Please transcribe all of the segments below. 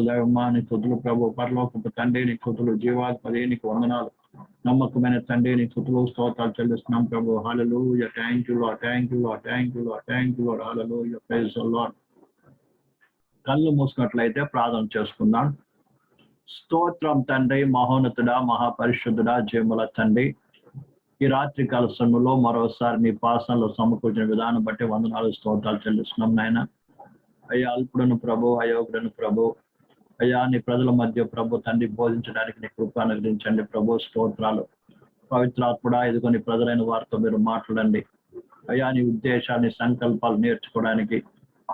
సకల నీ తుతులు ప్రభు పరలోకపు తండ్రి నీ తుతులు జీవాధిపతి నీకు వందనాలు. నమ్మకమైన తండ్రి నీ తుతులు స్తోత్రాలు చెల్లిస్తున్నాం ప్రభు. Hallelujah thank you Lord thank you Lord thank you Lord thank you Lord hallelujah praise Lord కళ్ళు మూసుకున్నట్లయితే ప్రార్థన చేసుకుందాం. స్తోత్రం తండ్రి మహోన్నతుడా మహాపరిశుద్ధుడా జయముల తండ్రి. ఈ రాత్రి కాల సమయంలో మరోసారి నీ పాసనలో సమకూర్చిన విధానం బట్టి వందనాలు స్తోత్రాలు చెల్లిస్తున్నాం నాయన. అయ్యా అల్పుడను ప్రభు అయోగుడను ప్రభు. అయ్యా నీ ప్రజల మధ్య ప్రభు తండ్రి బోధించడానికి నీ కృప అనుగ్రహించండి. ప్రభు స్తోత్రాలు. పవిత్రాత్ముడా ఇదిగో నీ ప్రజలైన వారితో మీరు మాట్లాడండి. అయ్యా నీ ఉద్దేశాన్ని సంకల్పాలు నేర్చుకోవడానికి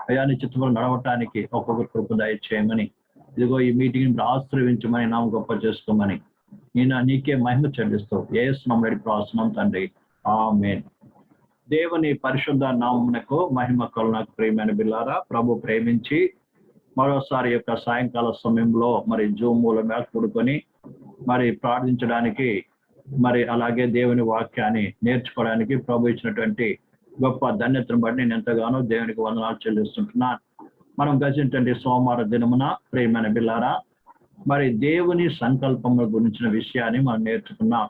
అయ్యా నీ నడవటానికి ఒక్కొక్క కృప దయచేయమని. ఇదిగో ఈ మీటింగ్ ఆశ్రయించమని నామ గొప్ప చేసుకోమని నేను నీకే మహిమ చెల్లిస్తూ ఏ రెడ్డి ప్రాసనం తండ్రి. ఆ మేన్ దేవుని పరిశుద్ధ నామమునకు మహిమ కలునకు ప్రేమైన బిల్లారా ప్రభు ప్రేమించి మరోసారి యొక్క సాయంకాల సమయంలో మరి జూమ్ మూలమే కూడుకొని మరి ప్రార్థించడానికి మరి అలాగే దేవుని వాక్యాన్ని నేర్చుకోవడానికి ప్రభు ఇచ్చినటువంటి గొప్ప ధన్యతను బట్టి నేను ఎంతగానో దేవునికి వందనాలు చెల్లిస్తుంటున్నాను. మనం గచ్చినటువంటి సోమవార దినమున ప్రేమైన బిల్లారా మరి దేవుని సంకల్పముల గురించిన విషయాన్ని మనం నేర్చుకున్నాం.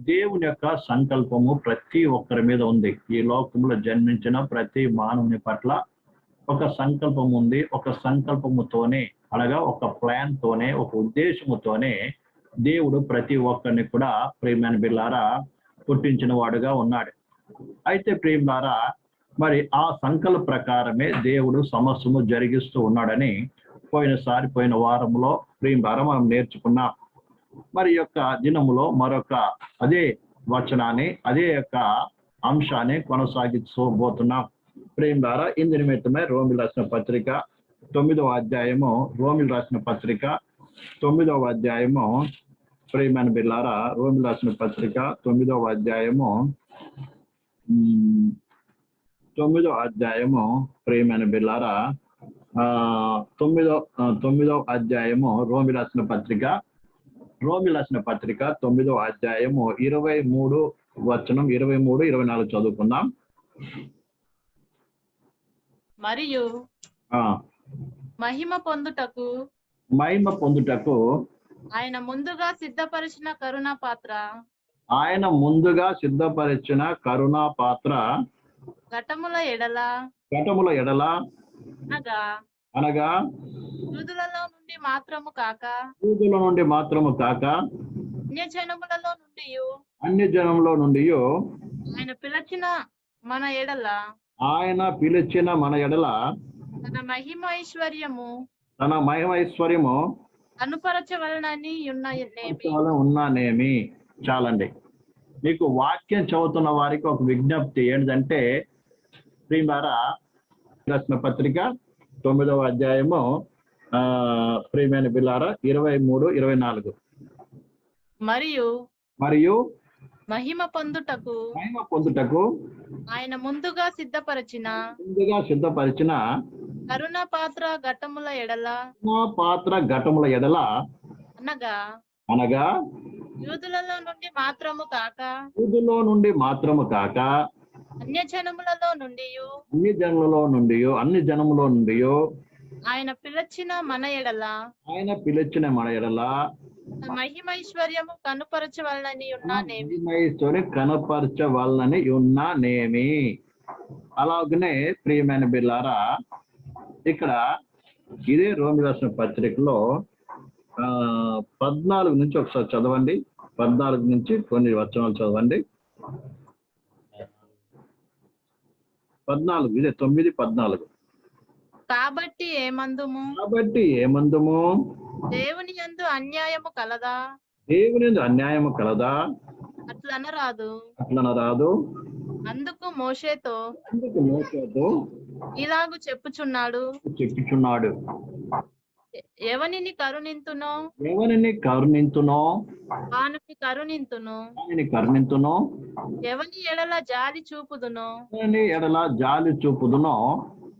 దేవుని యొక్క సంకల్పము ప్రతి ఒక్కరి మీద ఉంది. ఈ లోకంలో జన్మించిన ప్రతి మానవుని పట్ల ఒక సంకల్పం ఉంది ఒక సంకల్పముతోనే అనగా ఒక ప్లాన్ తోనే ఒక ఉద్దేశముతోనే దేవుడు ప్రతి ఒక్కరిని కూడా ప్రేమైన బిల్లారా పుట్టించిన వాడుగా ఉన్నాడు. అయితే ప్రేమలారా మరి ఆ సంకల్ప ప్రకారమే దేవుడు సమస్యము జరిగిస్తూ ఉన్నాడని పోయినసారి పోయిన వారంలో ప్రేమలారా మనం నేర్చుకున్నాం. మరి యొక్క దినములో మరొక అదే వచనాన్ని అదే యొక్క అంశాన్ని కొనసాగించబోతున్నాం ప్రేమ ద్వారా ఇందు నిమిత్తమే రోమిల్ రాసిన పత్రిక తొమ్మిదవ అధ్యాయము రోమిల్ రాసిన పత్రిక తొమ్మిదవ అధ్యాయము ప్రేమైన బిల్లారా రోమిల్ రాసిన పత్రిక తొమ్మిదవ అధ్యాయము తొమ్మిదవ అధ్యాయము ప్రేమైన బిల్లారా ఆ తొమ్మిదో తొమ్మిదవ అధ్యాయము రోమి రాసిన పత్రిక రోమి రాసిన పత్రిక తొమ్మిదవ అధ్యాయము ఇరవై మూడు వచనం ఇరవై మూడు ఇరవై నాలుగు చదువుకుందాం. మరియు ఆ. మహిమ పొందుటకు మహిమ పొందుటకు ఆయన ముందుగా సిద్ధపరిచిన కరుణా పాత్ర ఆయన ముందుగా సిద్ధపరిచిన కరుణా పాత్ర ఘటముల ఎడల ఘటముల ఎడల అనగా అనగా యూదులలో నుండి మాత్రము కాక యూదుల నుండి మాత్రము కాక అన్యజనములలో నుండి అన్య జనంలో నుండి ఆయన పిలచిన మన ఎడల ఆయన పిలిచిన మన ఎడల తన మహిమ ఐశ్వర్యము తన మహిమైశ్వర్యము అనుపరచవలనని ఉన్ననేమి? చాలండి. మీకు వాక్యం చదువుతున్న వారికి ఒక విజ్ఞప్తి ఏంటంటే ప్రియులారా రత్న పత్రిక తొమ్మిదవ అధ్యాయము ఆ ప్రియమైన బిల్లారా ఇరవై మూడు ఇరవై నాలుగు. మరియు మరియు మహిమ పొందుటకు మహిమ పొందుటకు ఆయన ముందుగా సిద్ధపరిచిన ముందుగా సిద్ధపరిచిన కరుణ పాత్ర ఘటముల ఎడల పాత్ర ఘటముల ఎడల అనగా అనగా యూదులలో నుండి మాత్రము కాక యూదులో నుండి మాత్రము కాక అన్యజనములలో నుండి అన్ని జనులలో నుండి అన్ని జనములో నుండి ఆయన పిలచిన మన ఎడల ఆయన పిలిచిన మన ఎడల మహిమైశ్వర్యము కనుపరచవలనని ఉన్నానేమి? మహిమైశ్వరి కనపరచవలనని ఉన్నానేమి? అలాగనే ప్రియమైన బిల్లారా ఇక్కడ ఇదే రోమి రాసిన పత్రికలో ఆ పద్నాలుగు నుంచి ఒకసారి చదవండి. పద్నాలుగు నుంచి కొన్ని వచనాలు చదవండి. పద్నాలుగు ఇదే తొమ్మిది పద్నాలుగు. కాబట్టి ఏమందుము? కాబట్టి ఏమందుము? దేవుని యందు అన్యాయము కలదా? దేవుని యందు అన్యాయము కలదా? అట్లనరాదు. అట్లన రాదు అందుకు మోషేతో అందుకు మోసతో ఇలాగు చెప్పుచున్నాడు. చెప్పుచున్నాడు. ఎవనిని కరుణింతునో? ఎవరిని కరుణింతునో? వానికి కరుణింతును. వానిని కరుణింతునో? ఎవని ఎడల జాలి చూపుదునో? వాని ఎడల జాలి చూపుదునో?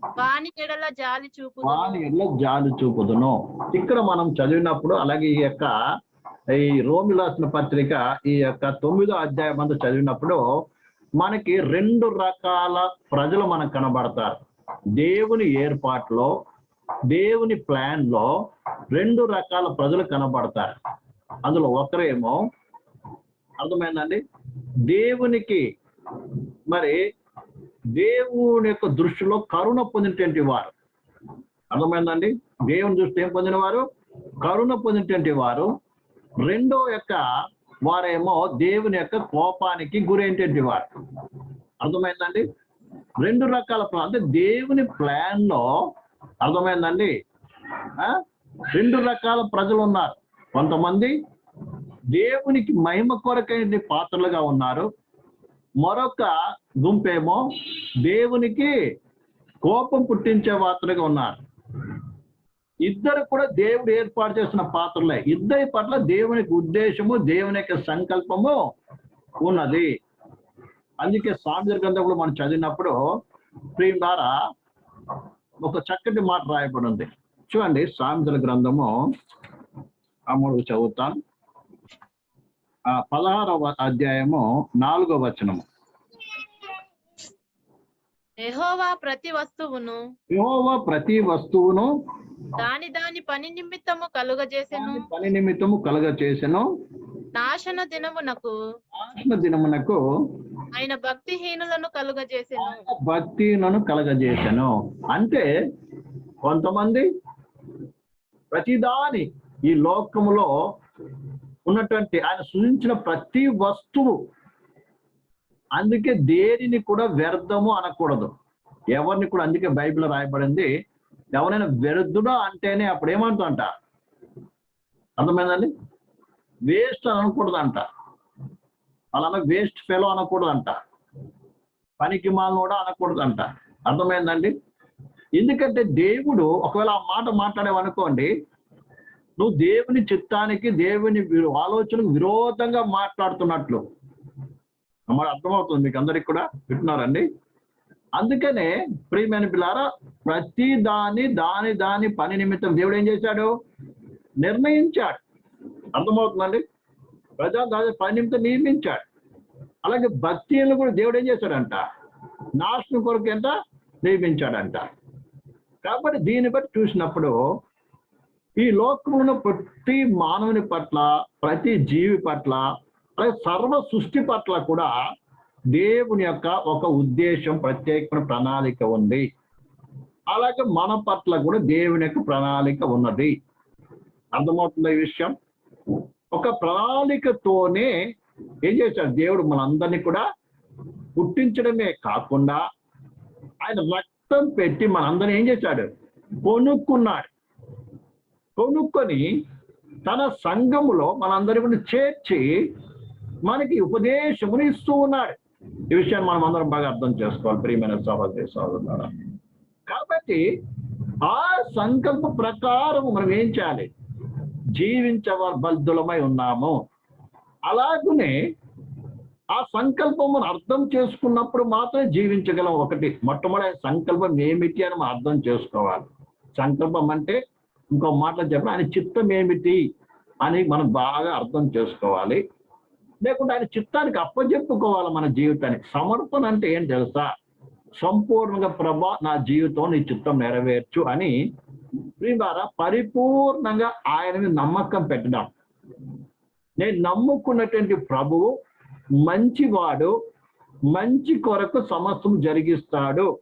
వాని ఎడల జాలి చూపుదును. వాని ఎడల జాలి చూపుదును. ఇక్కడ మనం చదివినప్పుడు అలాగే ఈ యొక్క ఈ రోమి రాసిన పత్రిక ఈ యొక్క తొమ్మిదో అధ్యాయం అంతా చదివినప్పుడు మనకి రెండు రకాల ప్రజలు మనకు కనబడతారు. దేవుని ఏర్పాటులో దేవుని ప్లాన్లో రెండు రకాల ప్రజలు కనబడతారు. అందులో ఒకరేమో అర్థమైందండి? దేవునికి మరి దేవుని యొక్క దృష్టిలో కరుణ పొందినటువంటి వారు. అర్థమైందండి? దేవుని దృష్టి ఏం పొందిన వారు కరుణ పొందినటువంటి వారు. రెండో యొక్క వారేమో దేవుని యొక్క కోపానికి గురైనటువంటి వారు. అర్థమైందండి? రెండు రకాల ప్లాన్ అంటే దేవుని ప్లాన్లో అర్థమైందండి రెండు రకాల ప్రజలు ఉన్నారు. కొంతమంది దేవునికి మహిమ కొరకైన పాత్రలుగా ఉన్నారు. మరొక గుంపేమో దేవునికి కోపం పుట్టించే పాత్రగా ఉన్నారు. ఇద్దరు కూడా దేవుడు ఏర్పాటు చేసిన పాత్రలే. ఇద్దరి పట్ల దేవునికి ఉద్దేశము దేవుని యొక్క సంకల్పము ఉన్నది. అందుకే సాంద్ర గ్రంథంలో మనం చదివినప్పుడు ప్రియం ద్వారా ఒక చక్కటి మాట రాయబడి ఉంది. చూడండి సాంద్ర గ్రంథము. అమ్ముడు చదువుతాను. పదహారవ అధ్యాయము నాలుగవ వచనము. యెహోవా ప్రతి వస్తువును యెహోవా ప్రతి వస్తువును దాని దాని పని నిమిత్తము కలుగజేసెను. పని నిమిత్తము కలుగ చేసెను నాశన దినమునకు ఆత్మ దినమునకు ఆయన భక్తిహీనులను కలుగజేసెను. భక్తిలను కలగజేశాను అంటే కొంతమంది ప్రతిదాని ఈ లోకములో ఉన్నటువంటి ఆయన సృజించిన ప్రతి వస్తువు. అందుకే దేనిని కూడా వ్యర్థము అనకూడదు. ఎవరిని కూడా అందుకే బైబిల్ రాయబడింది ఎవరైనా వ్యర్థుడా అంటేనే అప్పుడు ఏమంటుందంట? అర్థమైందండి? వేస్ట్ అని అనకూడదంట. అలానే వేస్ట్ ఫెలో అనకూడదంట. పనికి మాలనోడా అనకూడదంట. అర్థమైందండి? ఎందుకంటే దేవుడు ఒకవేళ ఆ మాట మాట్లాడేవనుకోండి నువ్వు దేవుని చిత్తానికి దేవుని ఆలోచనకు విరోధంగా మాట్లాడుతున్నట్లు. మరి అర్థమవుతుంది మీకు అందరికి కూడా? వింటున్నారండి? అందుకనే ప్రియమైన పిల్లారా ప్రతి దాని దాని దాని పని నిమిత్తం దేవుడు ఏం చేశాడు? నిర్ణయించాడు. అర్థమవుతుందండి? ప్రజా దాని పని నిమిత్తం నియమించాడు. అలాగే భక్తిని కూడా దేవుడు ఏం చేశాడంట? నాశనం కొరకు ఎంత? నియమించాడంట. కాబట్టి దీన్ని బట్టి చూసినప్పుడు ఈ లోకంలో ప్రతి మానవుని పట్ల ప్రతి జీవి పట్ల అలాగే సర్వ సృష్టి పట్ల కూడా దేవుని యొక్క ఒక ఉద్దేశం ప్రత్యేకమైన ప్రణాళిక ఉంది. అలాగే మన పట్ల కూడా దేవుని యొక్క ప్రణాళిక ఉన్నది. అర్థమవుతుంది ఈ విషయం? ఒక ప్రణాళికతోనే ఏం చేశాడు? దేవుడు మనందరినీ కూడా పుట్టించడమే కాకుండా ఆయన రక్తం పెట్టి మనందరినీ ఏం చేశాడు? కొనుక్కున్నాడు. కొనుక్కొని తన సంఘములో మనందరి చేర్చి మనకి ఉపదేశమును ఇస్తూ ఉన్నాడు. ఈ విషయాన్ని మనం అందరం బాగా అర్థం చేసుకోవాలి. ప్రియమైన సహోదరి సహోదరు కాబట్టి ఆ సంకల్ప ప్రకారం మనం ఏం చేయాలి? జీవించబద్ధులమై ఉన్నాము. అలాగనే ఆ సంకల్పం మనం అర్థం చేసుకున్నప్పుడు మాత్రమే జీవించగలం ఒకటి. మొట్టమొదటి సంకల్పం ఏమిటి అని మనం అర్థం చేసుకోవాలి. సంకల్పం అంటే ఇంకో మాటలు చెప్పిన ఆయన చిత్తం ఏమిటి అని మనం బాగా అర్థం చేసుకోవాలి. లేకుంటే ఆయన చిత్తానికి అప్పచెప్పుకోవాలి మన జీవితానికి. సమర్పణ అంటే ఏం తెలుసా? సంపూర్ణంగా ప్రభా నా జీవితం నీ చిత్తం నెరవేర్చు అని ద్వారా పరిపూర్ణంగా ఆయనని నమ్మకం పెట్టడం. నేను నమ్ముకున్నటువంటి ప్రభువు మంచివాడు మంచి కొరకు సమస్తం జరిగిస్తాడు.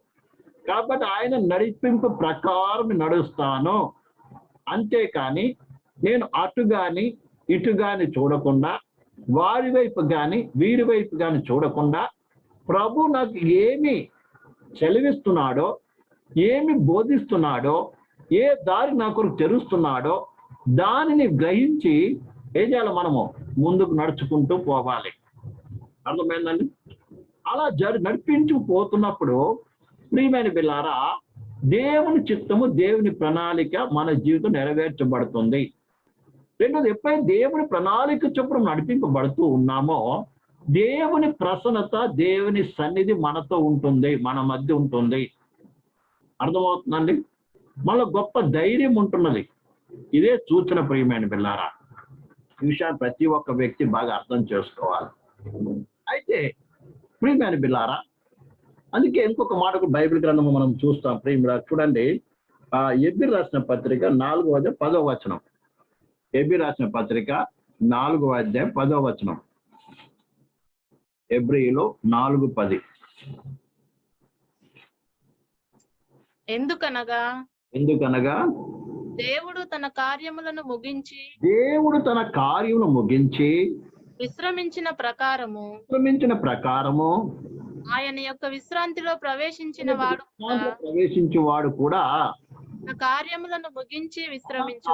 కాబట్టి ఆయన నడిపింపు ప్రకారం నడుస్తాను. అంతేకాని నేను అటు గాని ఇటు గాని చూడకుండా వారి వైపు గాని వీరి వైపు గాని చూడకుండా ప్రభు నాకు ఏమి చెలవిస్తున్నాడో ఏమి బోధిస్తున్నాడో ఏ దారి నా కొరకు తెరుస్తున్నాడో దానిని గ్రహించి ఏం చేయాలి మనము ముందుకు నడుచుకుంటూ పోవాలి. అర్థమైందండి? అలా జరి నడిపించుకుపోతున్నప్పుడు ప్రియమైన బిల్లారా దేవుని చిత్తము దేవుని ప్రణాళిక మన జీవితం నెరవేర్చబడుతుంది. రెండోది ఎప్పుడైతే దేవుని ప్రణాళిక చొప్పున నడిపింపబడుతూ ఉన్నామో దేవుని ప్రసన్నత దేవుని సన్నిధి మనతో ఉంటుంది మన మధ్య ఉంటుంది. అర్థమవుతుందండి? మనలో గొప్ప ధైర్యం ఉంటున్నది. ఇదే సూచన ప్రియమైన పిల్లారా ఈ విషయాన్ని ప్రతి ఒక్క వ్యక్తి బాగా అర్థం చేసుకోవాలి. అయితే ప్రియమైన పిల్లారా అందుకే ఇంకొక మాట బైబిల్ గ్రంథము మనం చూస్తాం. ప్రియుల చూడండి. ఆ ఎబ్బి రాసిన పత్రిక నాలుగో అధ్యాయం పదో వచనం. ఎబ్బి రాసిన పత్రిక నాలుగో అధ్యాయం పదో వచనం. ఎబ్రిలో నాలుగు పది. ఎందుకనగా? ఎందుకనగా? దేవుడు తన కార్యములను ముగించి దేవుడు తన కార్యమును ముగించి విశ్రమించిన ప్రకారము విశ్రమించిన ప్రకారము ఆయన యొక్క విశ్రాంతిలో ప్రవేశించిన వాడు ప్రవేశించేవాడు కూడా తన కార్యములను ముగించి విశ్రమించు.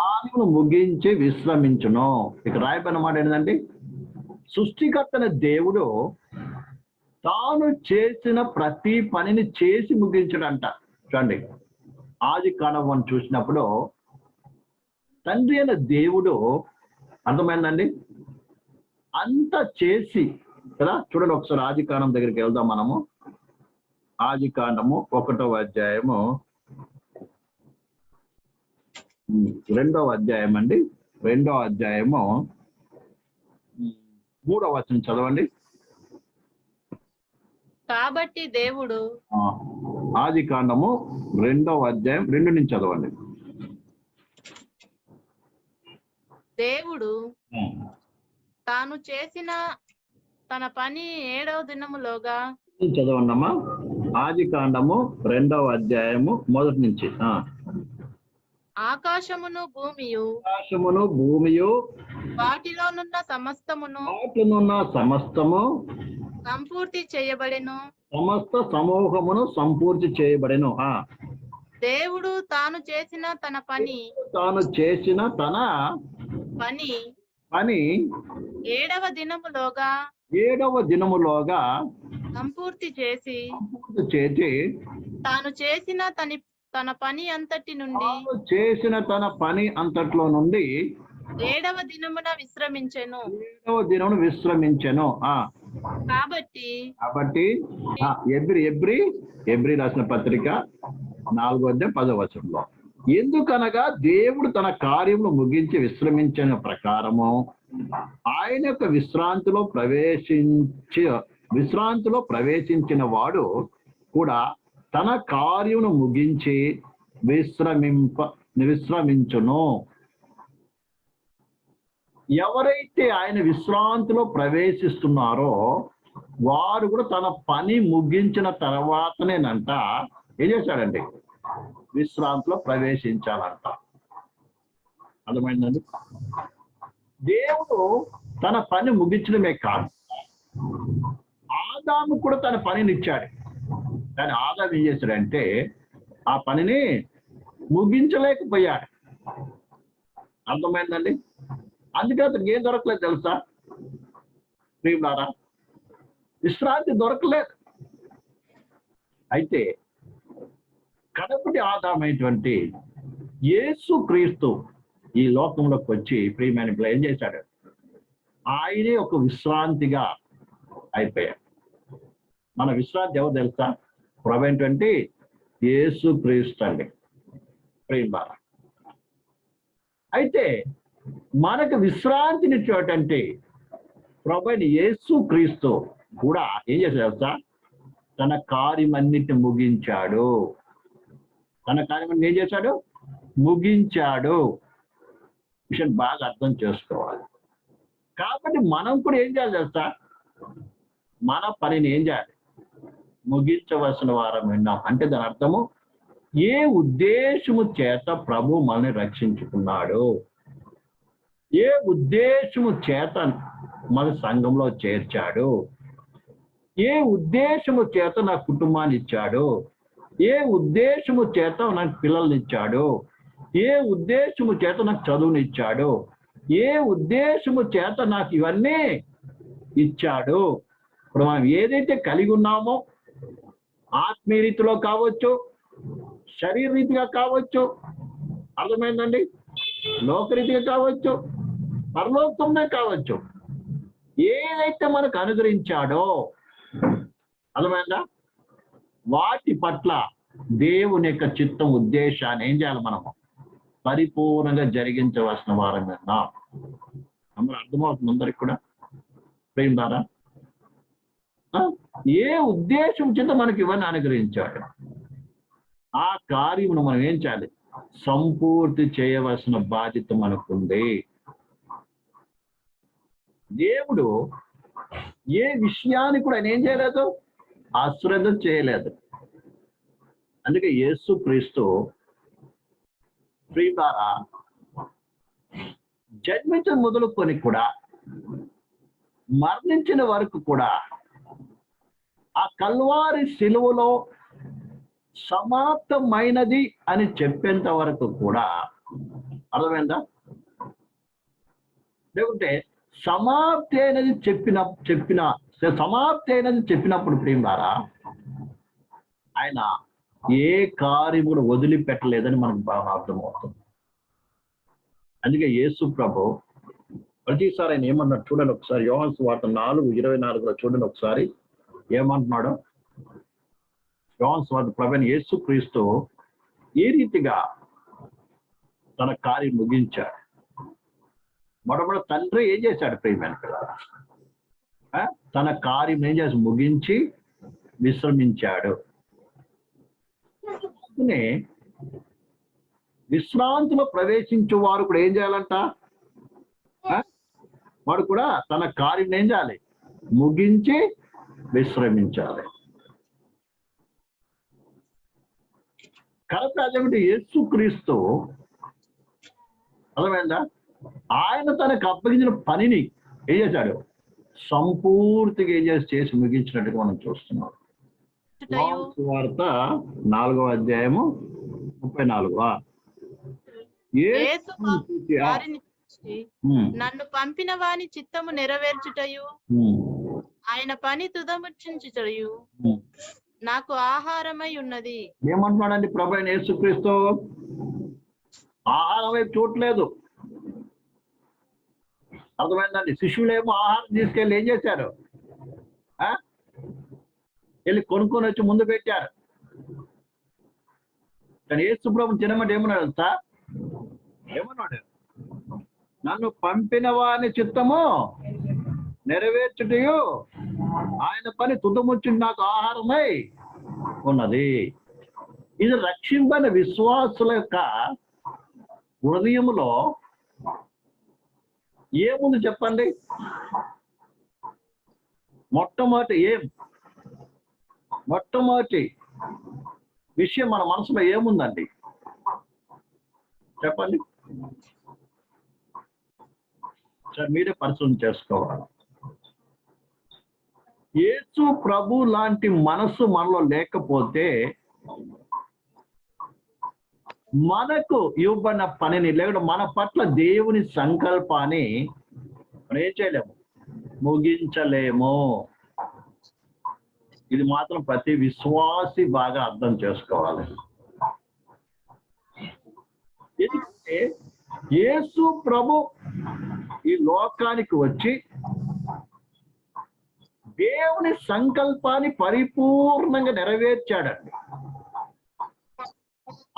ముగించి విశ్రమించును. ఇక రాయబడిన మాట ఏంటంటే సృష్టికర్తన దేవుడు తాను చేసిన ప్రతి పనిని చేసి ముగించడంట. చూడండి ఆది కాలం చూసినప్పుడు తండ్రి అయిన దేవుడు అర్థమైందండి? అంత చేసి కదా? చూడండి ఒకసారి ఆది కాండం దగ్గరికి వెళ్దాం మనము. ఆది కాండము ఒకటో అధ్యాయము రెండవ అధ్యాయం అండి. రెండవ అధ్యాయము. మూడవ వచనం చదవండి. కాబట్టి దేవుడు ఆది కాండము రెండవ అధ్యాయం రెండు నుంచి చదవండి. దేవుడు తాను చేసిన తన పని ఏడవ దినములోగా? చదవండి అమ్మా ఆది కాండము రెండవ అధ్యాయము మొదటి నుంచి. ఆ. ఆకాశమును భూమియు? ఆకాశమును భూమియు? వాటిలోనున్న సమస్తమును? వాటినున్న సమస్తము? సంపూర్తి చేయబడెను? సమస్త సమూహమును సంపూర్తి చేయబడెను. ఆ. దేవుడు తాను చేసిన తన పని? తాను చేసిన తన పని? పని? ఏడవ దినములోగా? ఏడవ దినములోగా సంపూర్తి చేసి సంపూర్తి చేసి తాను చేసిన తని తన పని అంతటి నుండి చేసిన తన పని అంతట్లో నుండి ఏడవ దినమున విశ్రమించెను. ఏడవ దినమును విశ్రమించెను. ఆ. కాబట్టి కాబట్టి ఎబ్రి ఎబ్రి ఎబ్రి రాసిన పత్రిక నాలుగో అధ్యాయం పదో వచనంలో. ఎందుకనగా దేవుడు తన కార్యములు ముగించి విశ్రమించిన ప్రకారము ఆయన యొక్క విశ్రాంతిలో ప్రవేశించి విశ్రాంతిలో ప్రవేశించిన వాడు కూడా తన కార్యమును ముగించి విశ్రమింప విశ్రమించును. ఎవరైతే ఆయన విశ్రాంతిలో ప్రవేశిస్తున్నారో వారు కూడా తన పని ముగించిన తర్వాతనేనంట. ఏం చేశాడండి? విశ్రాంతిలో ప్రవేశించాలంట. అర్థమైందండి? దేవుడు తన పని ముగించడమే కాదు. ఆదాము కూడా తన పనిని ఇచ్చాడు. కానీ ఆదాం ఏం చేశాడంటే ఆ పనిని ముగించలేకపోయాడు. అర్థమైందండి? అందుకే అతనికి ఏం దొరకలేదు తెలుసా? ప్రియులారా విశ్రాంతి దొరకలేదు. అయితే కడపటి ఆదామైనటువంటి యేసు క్రీస్తు ఈ లోకంలోకి వచ్చి ప్రియమైన ఇప్పుడు ఏం చేశాడు? ఆయనే ఒక విశ్రాంతిగా అయిపోయాడు. మన విశ్రాంతి ఎవరు తెలుసా? ప్రవేంటంటే యేసు క్రీస్తు అండి. ప్రేమ అయితే మనకు విశ్రాంతినిచ్చేటంటే ప్రభైన యేసు క్రీస్తు కూడా ఏం చేశాడు తెలుసా? తన కార్యమన్నిటిని ముగించాడు. తన కార్యం ఏం చేశాడు? ముగించాడు. విషయం బాగా అర్థం చేసుకోవాలి. కాబట్టి మనం కూడా ఏం చేయాలి తెలుసా? మన పనిని ఏం చేయాలి? ముగించవలసిన వారం విన్నాం. అంటే దాని అర్థము ఏ ఉద్దేశము చేత ప్రభు మనల్ని రక్షించుకున్నాడు ఏ ఉద్దేశము చేత మన సంఘంలో చేర్చాడు ఏ ఉద్దేశము చేత నా కుటుంబాన్ని ఇచ్చాడు ఏ ఉద్దేశము చేత నాకు పిల్లల్ని ఇచ్చాడు ఏ ఉద్దేశము చేత నాకు చదువునిచ్చాడో ఏ ఉద్దేశము చేత నాకు ఇవన్నీ ఇచ్చాడు? ఇప్పుడు మనం ఏదైతే కలిగి ఉన్నామో ఆత్మీయ రీతిలో కావచ్చు శరీర రీతిగా కావచ్చు అర్థమైందండి? లోకరీతిగా కావచ్చు పరలోకంలో కావచ్చు ఏదైతే మనకు అనుగ్రహించాడో అర్థమైందా? వాటి పట్ల దేవుని యొక్క చిత్తం ఉద్దేశాన్ని ఏం చేయాలి మనము? పరిపూర్ణంగా జరిగించవలసిన వారంగా నా అందరూ అర్థమవుతుంది అందరికి కూడా? ప్రేమ ద్వారా ఆ? ఏ ఉద్దేశం చేత మనకి ఇవన్నీ అనుగ్రహించాడు ఆ కార్యమును మనం ఏం చేయాలి? సంపూర్తి చేయవలసిన బాధ్యత మనకుంది. దేవుడు ఏ విషయాన్ని కూడా ఆయన ఏం చేయలేదు? అశ్రద్ధ చేయలేదు. అందుకే యేసు క్రీస్తు ప్రియ ద్వారా మొదలుకొని కూడా మరణించిన వరకు కూడా ఆ కల్వారి శిలువలో సమాప్తమైనది అని చెప్పేంత వరకు కూడా అర్థమైందా? లేకుంటే సమాప్తి అయినది చెప్పిన చెప్పిన సమాప్తి అయినది చెప్పినప్పుడు ప్రేమ ద్వారా ఆయన ఏ కార్యం కూడా వదిలిపెట్టలేదని మనకు బాగా అర్థమవుతుంది. అందుకే యేసు ప్రభు ప్రతిసారి ఆయన ఏమన్నాడు చూడండి ఒకసారి యోహన్స్ వార్త నాలుగు ఇరవై నాలుగులో చూడండి ఒకసారి. ఏమంటున్నాడు? యోహన్స్ వార్త ప్రభు యేసు క్రీస్తు ఏ రీతిగా తన కార్యం ముగించాడు? మొట్టమొదటి తండ్రి ఏం చేశాడు ప్రియమైన పిల్లల? తన కార్యం ఏం చేసి ముగించి విశ్రమించాడు? అందుకనే విశ్రాంతిలో ప్రవేశించే వారు కూడా ఏం చేయాలంట? వాడు కూడా తన కార్యం ఏం చేయాలి? ముగించి విశ్రమించాలి. కరెక్ట్ అదేమిటి యేసు క్రీస్తు. అర్థమైందా? ఆయన తనకు అప్పగించిన పనిని ఏం చేశాడు? సంపూర్తిగా ఏం చేసి చేసి ముగించినట్టుగా మనం చూస్తున్నాం. వార్త నాలుగవ అధ్యాయము ముప్పై నాలుగు. నన్ను పంపిన వాని చిత్తము నెరవేర్చుటయు? ఆయన పని తుదముచ్చించుటయు? ఉమ్. నాకు ఆహారమై ఉన్నది. ఏమంటున్నాడండి ప్రభు యేసుక్రీస్తు? ఆహారం వైపు చూడలేదు అర్థమైందండి? శిష్యులేమో ఆహారం తీసుకెళ్ళి ఏం చేశారు? ఆ? వెళ్ళి కొనుక్కొని వచ్చి ముందు పెట్టారు. కానీ యేసు ప్రభు తినమంటే ఏమన్నాడు అంతా ఏమన్నాడు? నన్ను పంపిన వాని చిత్తము నెరవేర్చుటయు. ఆయన పని తుదముచ్చి నాకు ఆహారమై ఉన్నది. ఇది రక్షింపని విశ్వాసుల యొక్క హృదయములో ఏముంది చెప్పండి? మొట్టమొదటి ఏం? మొట్టమొదటి విషయం మన మనసులో ఏముందండి? చెప్పండి. సార్ మీరే పరిశోధన చేసుకోవాలి. యేసు ప్రభు లాంటి మనసు మనలో లేకపోతే మనకు ఇవ్వబడిన పనిని లేకుండా మన పట్ల దేవుని సంకల్పాన్ని మనం ఏం చేయలేము? ముగించలేము. ఇది మాత్రం ప్రతి విశ్వాసి బాగా అర్థం చేసుకోవాలి. ఎందుకంటే యేసు ప్రభు ఈ లోకానికి వచ్చి దేవుని సంకల్పాన్ని పరిపూర్ణంగా నెరవేర్చాడండి.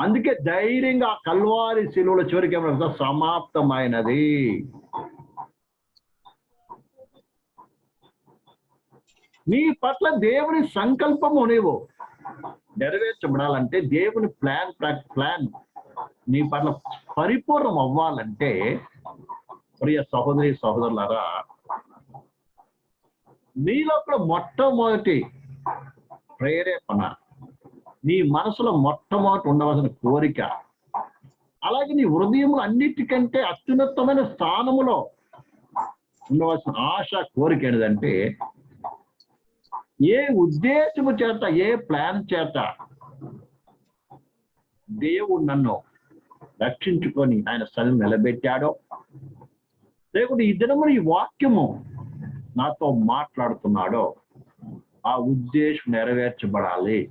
అందుకే ధైర్యంగా కల్వారి శిలువుల చివరికి ఏమైనా సమాప్తమైనది. నీ పట్ల దేవుని సంకల్పము నీవు నెరవేర్చబడాలంటే దేవుని ప్లాన్ ప్లాన్ నీ పట్ల పరిపూర్ణం అవ్వాలంటే ప్రియ సహోదరి సహోదరులారా నీలో కూడా మొట్టమొదటి ప్రేరేపణ నీ మనసులో మొట్టమొదటి ఉండవలసిన కోరిక అలాగే నీ హృదయంలో అన్నిటికంటే అత్యున్నతమైన స్థానములో ఉండవలసిన ఆశ కోరిక ఏంటంటే ఏ ఉద్దేశము చేత ఏ ప్లాన్ చేత దేవుడు నన్ను రక్షించుకొని ఆయన సలు నిలబెట్టాడో లేకుంటే ఈ దినము ఈ వాక్యము నాతో మాట్లాడుతున్నాడో ఆ ఉద్దేశం నెరవేర్చబడాలి.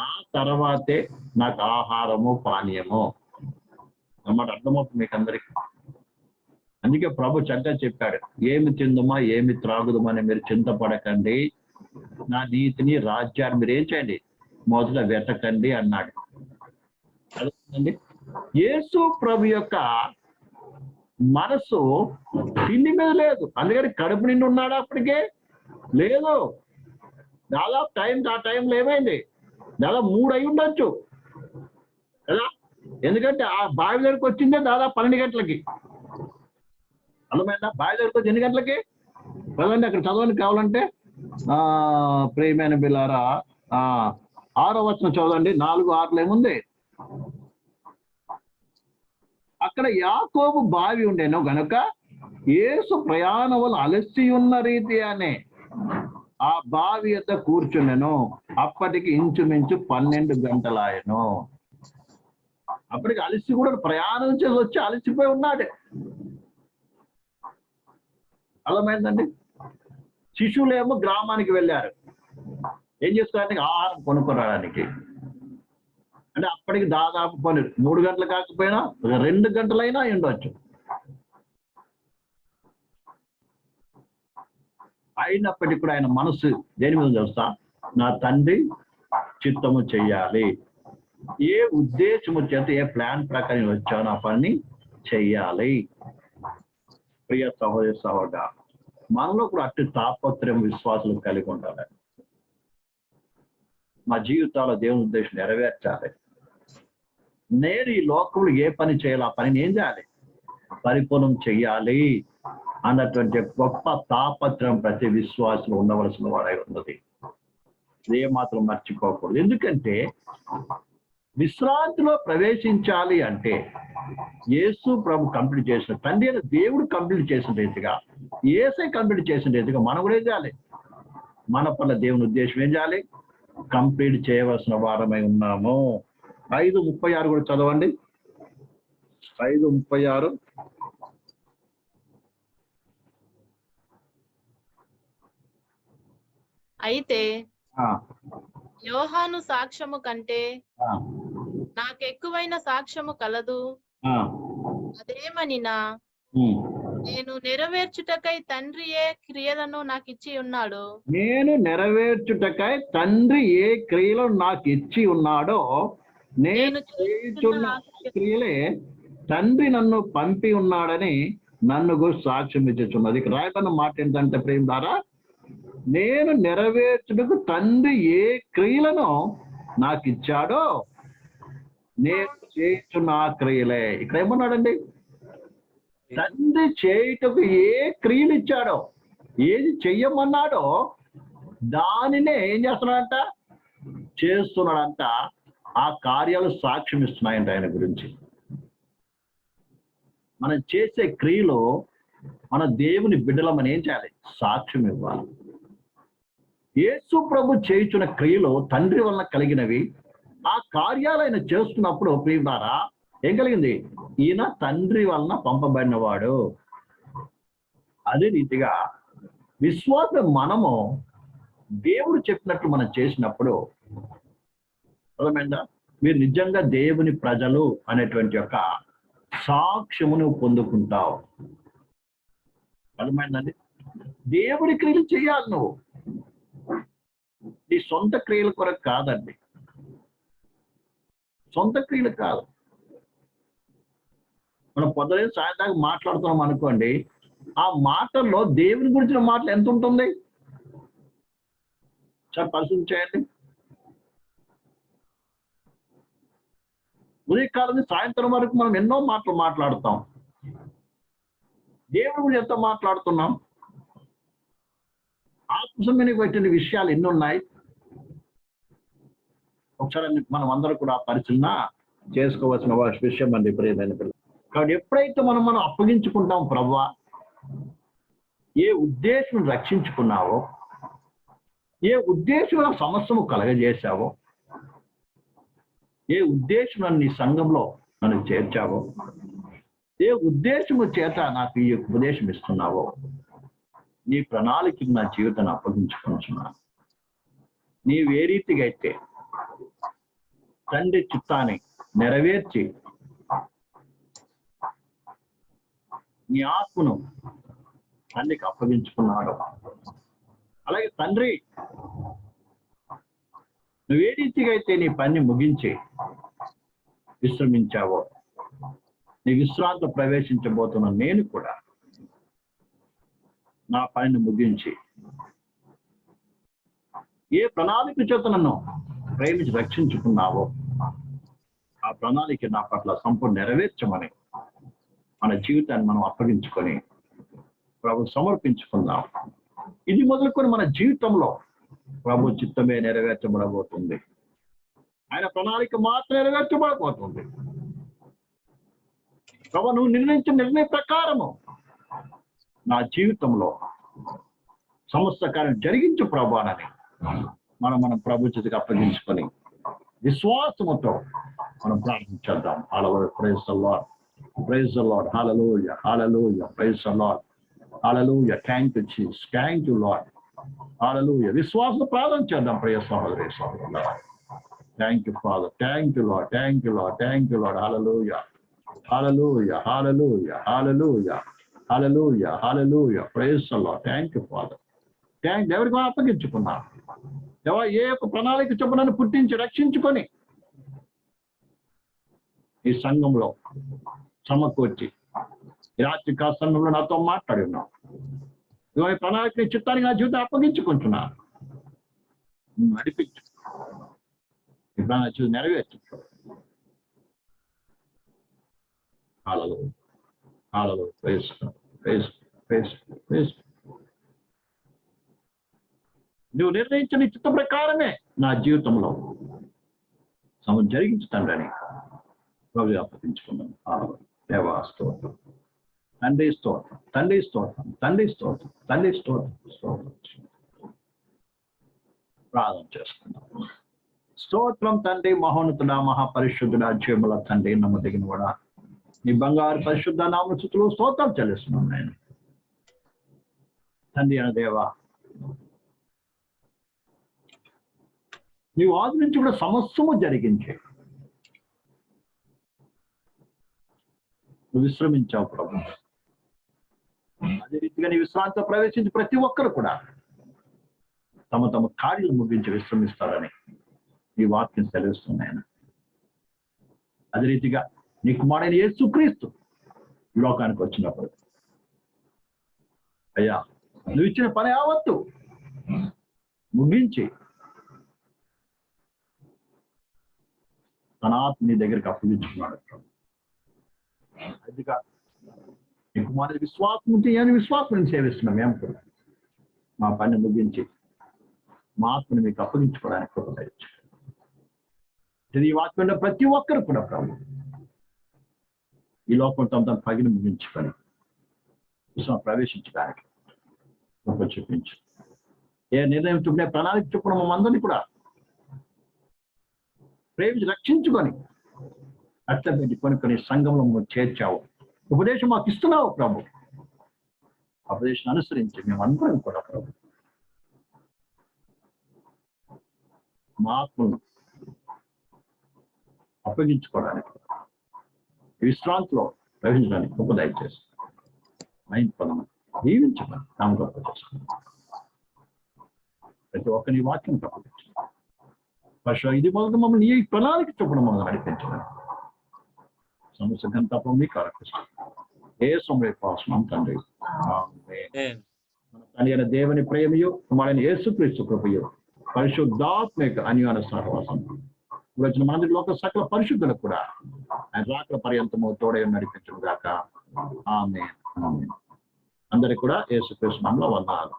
ఆ తర్వాతే నాకు ఆహారము పానీయము. అన్నమాట అర్థమవుతుంది మీకు అందరికి? అందుకే ప్రభు చక్కగా చెప్పాడు ఏమి తిందుమా ఏమి త్రాగుదమని మీరు చింతపడకండి. నా నీతిని రాజ్యాన్ని మీరు ఏం చేయండి? మొదట వెతకండి అన్నాడు. అర్థమైందండి? యేసు ప్రభు యొక్క మనసు తిండి మీద లేదు. అందుకని కడుపు నిండి ఉన్నాడు అప్పటికే? లేదు. దాదాపు టైం ఆ టైంలో ఏమైంది? దాదాపు మూడు అయి ఉండొచ్చు. కదా? ఎందుకంటే ఆ బావి దగ్గరికి వచ్చిందే దాదాపు పన్నెండు గంటలకి. అర్థమైందా బావి దగ్గరికి ఎన్ని గంటలకి? చదవండి అక్కడ చదవండి కావాలంటే. ఆ ప్రేమైన బిలారా ఆ ఆరో వచనం చదవండి. నాలుగు ఆరులో ఏముంది? అక్కడ యాకోబు బావి ఉండేను గనుక ఏసు ప్రయాణములు అలసి ఉన్న రీతి అనే ఆ బావి యొద్ద కూర్చుండెను. అప్పటికి ఇంచుమించు పన్నెండు గంటలాయను. అప్పటికి అలసి కూడా ప్రయాణం చేసి వచ్చి అలసిపోయి ఉన్నాడు. అర్థమైందండి? శిశువులేమో గ్రామానికి వెళ్ళారు. ఏం చేసుకోవడానికి ఆహారం కొనుక్కోరాడానికి అంటే అప్పటికి దాదాపు పని మూడు గంటలు కాకపోయినా రెండు గంటలైనా అయి ఉండొచ్చు. అయినప్పటికీ కూడా ఆయన మనసు దేని మీద తెలుసా? నా తండ్రి చిత్తము చెయ్యాలి. ఏ ఉద్దేశము చేత ఏ ప్లాన్ ప్రకారం వచ్చానో ఆ పని చెయ్యాలి. ప్రియ సహోదర సహోదర మనలో కూడా అట్టి తాపత్రయం విశ్వాసం కలిగి ఉండాలి. మా జీవితాల్లో దేవుని ఉద్దేశం నెరవేర్చాలి. నేను ఈ లోకంలో ఏ పని చేయాలి ఆ పనిని ఏం చేయాలి? పరిపూర్ణం చెయ్యాలి అన్నటువంటి గొప్ప తాపత్రయం ప్రతి విశ్వాసం ఉండవలసిన వాడై ఉన్నది. ఏ మాత్రం మర్చిపోకూడదు. ఎందుకంటే విశ్రాంతిలో ప్రవేశించాలి అంటే యేసు ప్రభు కంప్లీట్ చేసిన తండ్రి అయిన దేవుడు కంప్లీట్ చేసిన రీతిగా ఏసై కంప్లీట్ చేసిన రీతిగా మనం కూడా ఏం చేయాలి? మన పట్ల దేవుని ఉద్దేశం ఏం చేయాలి? కంప్లీట్ చేయవలసిన వారమై ఉన్నాము. ఐదు ముప్పై ఆరు కూడా చదవండి. ఐదు ముప్పై ఆరు. అయితే యోహాను సాక్ష్యము కంటే ఆ, నాకెక్కువైన సాక్ష్యము కలదు. అదేమనినా. నేను నెరవేర్చుటకై తండ్రియే క్రియలను నాకు ఇచ్చి ఉన్నాడు? నేను నెరవేర్చుటకై తండ్రి ఏ క్రియలు నాకు ఇచ్చి ఉన్నాడో నేను చేయుచున్న క్రియలే తండ్రి నన్ను పంపి ఉన్నాడని నన్ను గురించి సాక్ష్యం ఇచ్చుచున్నది రాయబడిన మాట ఏంటంటే ప్రేమ ద్వారా నేను నెరవేర్చుటకు తండ్రి ఏ క్రియలను నాకు ఇచ్చాడో నేను చేయుచున్న ఆ క్రియలే. ఇక్కడ ఏమన్నాడండి? తండ్రి చేయుటకు ఏ క్రియలు ఇచ్చాడో ఏది చెయ్యమన్నాడో దానినే ఏం చేస్తున్నాడంట? చేస్తున్నాడంట. ఆ కార్యాలు సాక్ష్యం ఇస్తున్నాయంట ఆయన గురించి. మనం చేసే క్రియలు మన దేవుని బిడ్డలమని ఏం చేయాలి? సాక్ష్యం ఇవ్వాలి. యేసు ప్రభు చేయుచున్న క్రియలు తండ్రి వలన కలిగినవి ఆ కార్యాలు ఆయన చేస్తున్నప్పుడు ప్రియుడారా ద్వారా ఏం కలిగింది? ఈయన తండ్రి వలన పంపబడినవాడు. అదే రీతిగా విశ్వాస మనము దేవుడు చెప్పినట్టు మనం చేసినప్పుడు అర్థమైందా? మీరు నిజంగా దేవుని ప్రజలు అనేటువంటి యొక్క సాక్ష్యమును పొందుకుంటావు. అర్థమైందండి? దేవుడి క్రియలు చేయాలి నువ్వు. నీ సొంత క్రియల కొరకు కాదండి. సొంత క్రియలు కాదు. మనం పొద్దున సాయంత్రం మాట్లాడుతున్నాం అనుకోండి ఆ మాటల్లో దేవుని గురించిన మాటలు ఎంత ఉంటుంది? చాలా పరిశీలన చేయండి. ఉదయకాలం సాయంత్రం వరకు మనం ఎన్నో మాటలు మాట్లాడుతాం. దేవుని గురించి ఎంత మాట్లాడుతున్నాం. ఆత్మసమైన పెట్టిన విషయాలు ఎన్ని ఉన్నాయి ఒకసారి మనం అందరూ కూడా పరిచయం చేసుకోవాల్సిన విషయం అండి ప్రియమైన పిల్లలు. కాబట్టి ఎప్పుడైతే మనం మనం అప్పగించుకుంటాం ప్రవ్వా ఏ ఉద్దేశం రక్షించుకున్నావో ఏ ఉద్దేశం సమస్యను కలగజేశావో ఏ ఉద్దేశం నీ సంఘంలో నన్ను చేర్చావో ఏ ఉద్దేశము చేత నాకు ఈ ఉపదేశం ఇస్తున్నావో నీ ప్రణాళిక నా జీవితాన్ని అప్పగించుకుంటున్నాను. నీవు ఏ రీతిగా అయితే తండ్రి చిత్తాన్ని నెరవేర్చి నీ ఆత్మను తండ్రికి అప్పగించుకున్నాడు అలాగే తండ్రి నువ్వు ఏ రీతిగా అయితే నీ పని ముగించి విశ్రమించావో నీ విశ్రాంతి ప్రవేశించబోతున్న నేను కూడా నా పనిని ముగించి. ఏ ప్రణాళిక చేత నన్ను ప్రేమించి రక్షించుకున్నావో ఆ ప్రణాళిక నా పట్ల సంపూర్ణ నెరవేర్చమని మన జీవితాన్ని మనం అప్పగించుకొని ప్రభు సమర్పించుకుందాం. ఇది మొదలుకొని మన జీవితంలో ప్రభు చిత్తమే నెరవేర్చబడబోతుంది. ఆయన ప్రణాళిక మాత్రం నెరవేర్చబడబోతుంది. ప్రభు నువ్వు నిర్ణయించిన నిర్ణయ ప్రకారము నా జీవితంలో సమస్త కార్యం జరిగించు ప్రభానని మనం మనం ప్రభు చేతికి అప్పగించుకొని విశ్వాసముతో మనం ప్రార్థించేద్దాం hallelujah praise the praise the Lord hallelujah praise the Lord thank you Jesus thank you Lord hallelujah విశ్వాసం ప్రార్థన చేద్దాం ప్రియ సహోదరి సహోదరుల thank you Father thank you Lord thank you Lord thank you Lord hallelujah hallelujah hallelujah hallelujah hallelujah hallelujah praise thank you Father thank ఎవరికి మనం అప్పగించుకున్నాం. దేవా ఏ యొక్క ప్రణాళిక చెప్పనని పుట్టించి రక్షించుకొని ఈ సంఘంలో సమకూర్చి రాత్రి కాల నాతో మాట్లాడి ఉన్నావు ఇదిగో ప్రణాళిక చిత్తానికి నా జీవితం అప్పగించుకుంటున్నా. నడిపించు. ఇప్పుడు నా జీవితం నెరవేర్చు Hallelujah. Praise God. Praise, praise, praise. నువ్వు నిర్ణయించిన చిత్త ప్రకారమే నా జీవితంలో సమ జరిగించుతాడని ప్రభు అప్పగించుకున్నాను దేవా స్తోత్రం. తండ్రి స్తోత్రం. తండ్రి స్తోత్రం. తండ్రి స్తోత్రం. తండ్రి స్తోత్రం. స్తోత్రం. ప్రార్థన చేసుకున్నాం స్తోత్రం తండ్రి మహోన్నతుడ మహాపరిశుద్ధుడ జీవుల తండ్రి నమ్మదగిన కూడా నీ బంగారు పరిశుద్ధ నామచుతులు స్తోత్రం చెల్లిస్తున్నాం నేను. తండ్రి అన దేవా నీవు ఆది నుంచి కూడా సమస్తము జరిగించే. నువ్వు విశ్రమించావు ప్రభు. అదే రీతిగా నీ విశ్రాంతితో ప్రవేశించి ప్రతి ఒక్కరు కూడా తమ తమ కార్యాలు ముగించి విశ్రమిస్తారని ఈ వాక్యం సెలవిస్తున్నాయన అదే రీతిగా నీ కుమారుడైన యేసుక్రీస్తు లోకానికి వచ్చినప్పుడు. అయ్యా నువ్వు ఇచ్చిన పని ఆవత్తు ముగించి తన నీ దగ్గరికి అప్పగించుకున్నాడు. ప్రభు అదిగా నీ కుమారుడి విశ్వాసం ఉంటే ఏమి విశ్వాసం సేవిస్తున్నాం మేము కూడా. మా పని ముగించి మా ఆత్మని మీకు అప్పగించుకోవడానికి కృప ఈ వాక్యంలో ప్రతి ఒక్కరు కూడా ప్రభు. ఈ లోపల తమ తన పగిలి ముగించుకొని ప్రవేశించడానికి కృప చూపించు. ఏ నిర్ణయం చూపునే ప్రణాళిక చెప్పడం మమ్మందరినీ కూడా ప్రేమించి రక్షించుకొని అట్ల పెట్టి కొన్ని కొన్ని సంఘంలో చేర్చావు. ఉపదేశం మాకు ఇస్తున్నావు ప్రభు. ఉపదేశం అనుసరించి మేమందరం కూడా ప్రభు. మా ఆత్మను అప్పగించుకోవడానికి విశ్రాంతిలో ప్రవహించడానికి గొప్ప దయచేసి మైండ్ పదం జీవించమని నామ గొప్ప చేసుకున్నాం ప్రతి ఒక్కరి వాక్యం తప్పవచ్చు పశు ఇది మొదలు మమ్మల్ని ఈ ప్రణాళిక చొప్పున మమ్మల్ని నడిపించమని సమస్య గంతపం మీకు ఏ సమయ పాసనం తండ్రి. తండ్రి అయిన దేవుని ప్రేమయు కుమారుని యేసుక్రీస్తు కృపయు పరిశుద్ధాత్మిక అన్యాన సహవాసం ఇప్పుడు వచ్చిన మంది లోక సకల పరిశుద్ధులకు కూడా ఆయన రాకల పర్యంతము తోడే నడిపించడం గాక ఆమె అందరికి కూడా ఏసుకృష్ణంలో వందాలు